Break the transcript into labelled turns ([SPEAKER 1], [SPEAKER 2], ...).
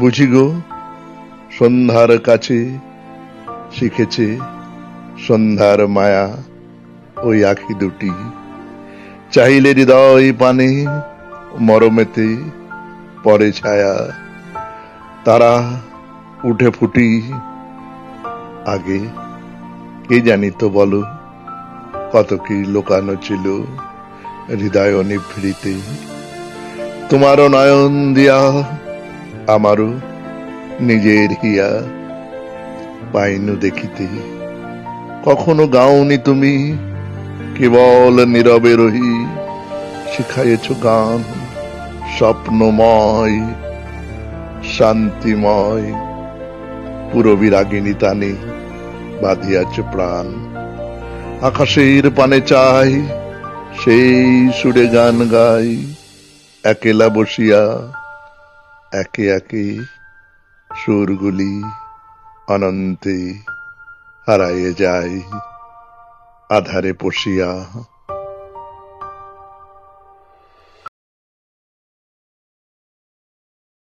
[SPEAKER 1] বুঝি গো, সন্ধ্যার কাছে শিখেছে সন্ধ্যার মায়া ওই আখি দুটি। চাইলে হৃদয় পানে মরমেতে পরে ছায়া। তারা উঠে ফুটি আগে, কে জানি তো বলো, কত কি লোকানো ছিল। হৃদয় নিভৃতে। তোমারও নয়ন দিয়া আমারও নিজের হিয়া পাইনু দেখিতে। কখনো গাওনি তুমি, কেবল নীরবে রহি শিখাইছ গান, স্বপ্নময়, শান্তিময়। পুরো বিরাগিনী তানে বাঁধিয়াছ প্রাণ। আকাশের পানে চাই সেই সুরে গান গাই একেলা বসিয়া একে একে সুরগুলি অনন্তে হারাইয়ে যায় আধারে পশিয়া